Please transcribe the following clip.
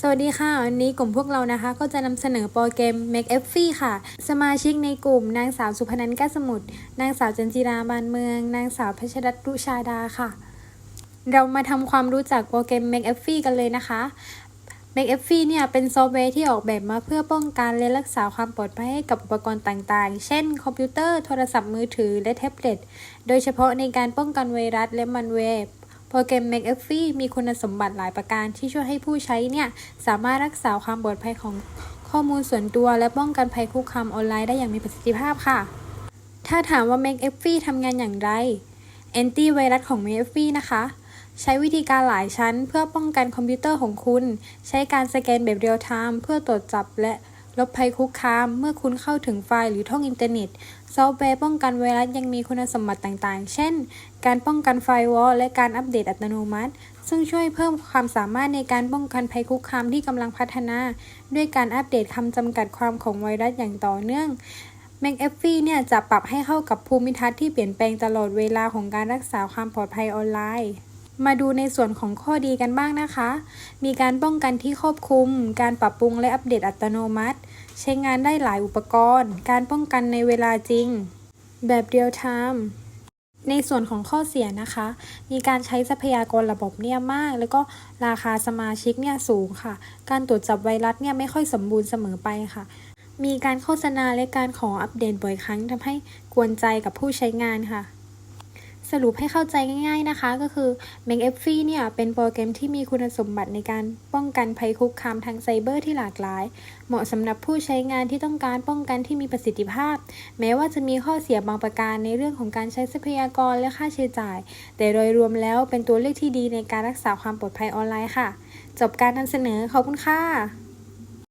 สวัสดีค่ะ วันนี้กลุ่มพวกเรานะคะก็จะนำเสนอโปรแกรม Make f ฟค่ะ สมาชิกในกลุ่ม นางสาวสุพนันท์แก้สมุทรนางสาวจันจิราบานเมือง นางสาวพัชรัตน์รุชาดาค่ะ เรามาทำความรู้จักโปรแกรม Make f ฟกันเลยนะคะ Make f ฟเนี่ยเป็นซอฟต์แวร์ที่ออกแบบมาเพื่อป้องกันและรักษาความปลอดภัยให้กับอุปกรณ์ต่างๆ เช่น คอมพิวเตอร์ โทรศัพท์มือถือและแท็บเล็ต โดยเฉพาะในการป้องกันไวรัสและมันเวร์ โปรแกรม Make f ฟมีคุณสมบัติหลายประการที่ช่วยให้ผู้ใช้เนี่ย สามารถรักษาความปลอดภัยของข้อมูลส่วนตัวและป้องกันภัยคุกคามออนไลน์ได้อย่างมีประสิทธิภาพค่ะ ถ้าถามว่า Make f ฟทำงานอย่างไร Anti ไวรัสของ Make f ฟนะคะใช้วิธีการหลายชั้นเพื่อป้องกันคอมพิวเตอร์ของคุณ ใช้การสแกนแบบเรียลไทม์เพื่อตรวจจับและ ลบภัยคุกคาม เมื่อคุณเข้าถึงไฟล์หรือท่องอินเทอร์เน็ต ซอฟต์แวร์ป้องกันไวรัสยังมีคุณสมบัติต่างๆ เช่น การป้องกันไฟวอลและการอัปเดตอัตโนมัติ ซึ่งช่วยเพิ่มความสามารถในการป้องกันภัยคุกคามที่กำลังพัฒนา ด้วยการอัปเดตคำจำกัดความของไวรัสอย่างต่อเนื่อง m a c a f e เนี่ยจะปรับให้เข้ากับภูมิทัศน์ที่เปลี่ยนแปลงตลอดเวลาของการรักษาความปลอดภัยออนไลน์ มาดูในส่วนของข้อดีกันบ้างนะคะ มีการป้องกันที่ครอบคลุม การปรับปรุงและอัปเดตอัตโนมัติ ใช้งานได้หลายอุปกรณ์ การป้องกันในเวลาจริง แบบเรียลไทม์ในส่วนของข้อเสียนะคะ มีการใช้ทรัพยากรระบบเนี่ยมาก แล้วก็ราคาสมาชิกเนี่ยสูงค่ะ การตรวจจับไวรัสเนี่ยไม่ค่อยสมบูรณ์เสมอไปค่ะ มีการโฆษณาและการขออัปเดตบ่อยครั้งทำให้กวนใจกับผู้ใช้งานค่ะ สรุปให้เข้าใจง่าย ๆนะคะ ก็คือ Make f ฟเนี่ยเป็นโปรแกรมที่มีคุณสมบัติในการป้องกันภัยคุกคามทางไซเบอร์ที่หลากหลาย เหมาะสำหรับผู้ใช้งานที่ต้องการป้องกันที่มีประสิทธิภาพ แม้ว่าจะมีข้อเสียบางประการในเรื่องของการใช้ทรัพยากรและค่าใช้จ่าย แต่โดยรวมแล้วเป็นตัวเลือกที่ดีในการรักษาความปลอดภัยออนไลน์ค่ะ จบการนำเสนอขอบคุณค่ะ